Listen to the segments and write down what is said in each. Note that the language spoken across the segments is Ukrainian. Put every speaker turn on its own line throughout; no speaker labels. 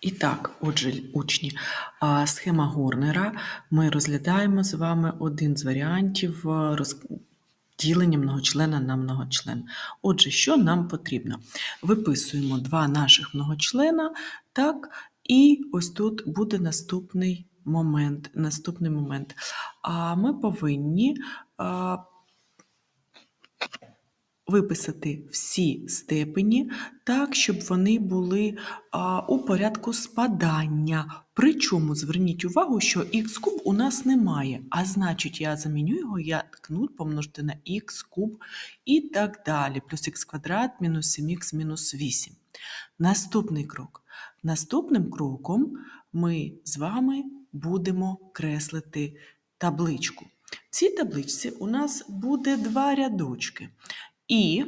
І так, отже, учні, схема Горнера. Ми розглядаємо з вами один з варіантів е, розділення многочлена на многочлен. Отже, що нам потрібно? Виписуємо два наших многочлена, так, і ось тут буде наступний момент. Наступний момент. А ми повинні а, виписати всі степені так, щоб вони були а, у порядку спадання. Причому зверніть увагу, що х куб у нас немає, а значить, я заміню його як 0 помножити на х куб і так далі. Плюс х квадрат мінус 7х мінус 8. Наступний крок. Наступним кроком ми з вами будемо креслити табличку. В цій табличці у нас буде два рядочки. І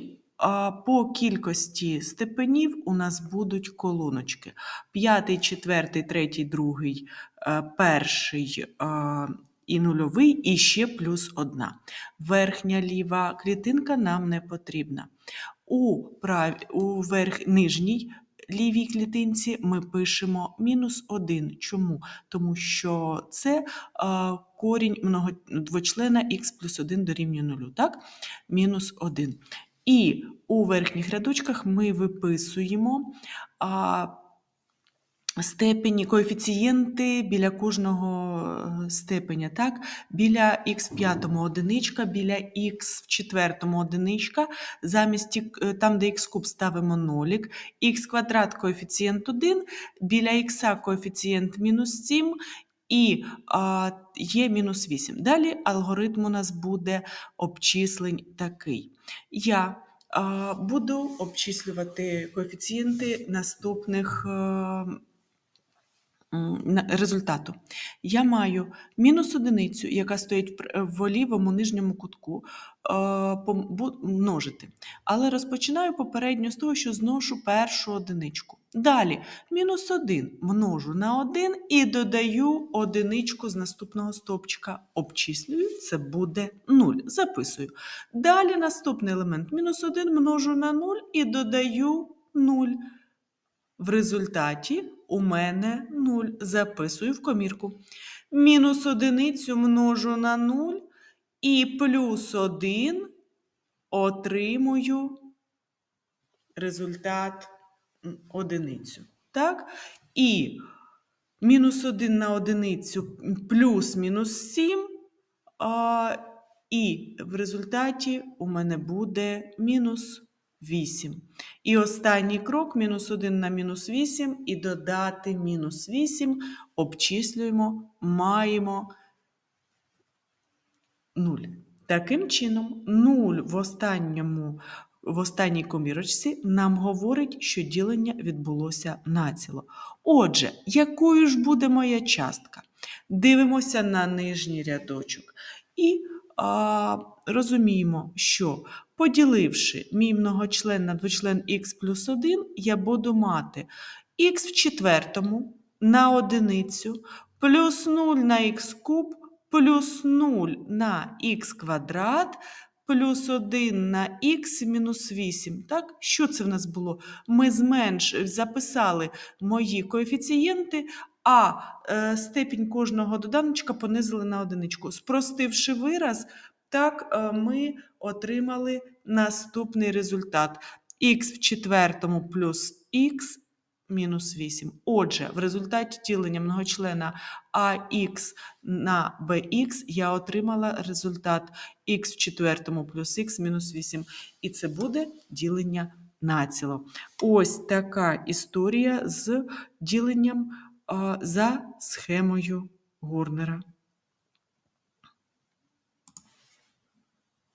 по кількості степенів у нас будуть колоночки. П'ятий, четвертий, третій, другий, е, перший і нульовий, і ще плюс одна. Верхня ліва клітинка нам не потрібна. У, прав... у верх... нижній лівій клітинці ми пишемо мінус 1. Чому? Тому що це а, корінь много... двочлена х плюс 1 дорівнює 0, так? Мінус 1. І у верхніх рядочках ми виписуємо степені, коефіцієнти біля кожного е, степеня. Так? Біля х в п'ятому одиничка, біля х в четвертому одиничка, замість е, там, де х куб ставимо нолік, х квадрат коефіцієнт 1, біля х коефіцієнт мінус 7 і а, є мінус 8. Далі алгоритм у нас буде обчислень такий. Я а, буду обчислювати коефіцієнти наступних. А, результату. Я маю мінус одиницю, яка стоїть в лівому нижньому кутку, множити. Але розпочинаю попередньо з того, що зношу першу одиничку. Далі мінус 1 множу на 1 і додаю одиничку з наступного стовпчика. Обчислюю, це буде 0. Записую. Далі наступний елемент мінус 1 множу на 0 і додаю 0. В результаті у мене 0. Записую в комірку. Мінус одиницю множу на 0 і плюс 1 отримую результат одиницю. Так? І мінус 1 на одиницю плюс мінус 7. А, І в результаті у мене буде мінус 8. І останній крок мінус 1 на мінус 8 і додати мінус 8, обчислюємо, маємо 0. Таким чином, 0 в останньому в останній комірочці нам говорить, що ділення відбулося націло. Отже, якою ж буде моя частка? Дивимося на нижній рядочок. І а, розуміємо, що поділивши мій многочлен на двочлен х плюс 1, я буду мати х в четвертому на одиницю плюс 0 на х куб плюс 0 на х квадрат плюс 1 на х мінус 8. Так? Що це в нас було? Ми зменш... записали мої коефіцієнти, а е, степінь кожного доданочка понизили на одиничку. Спростивши вираз, так е, ми отримали наступний результат. х в четвертому плюс х мінус 8. Отже, в результаті ділення многочлена АХ на БХ я отримала результат х в четвертому плюс х мінус 8. І це буде ділення націло. Ось така історія з діленням за схемою Горнера.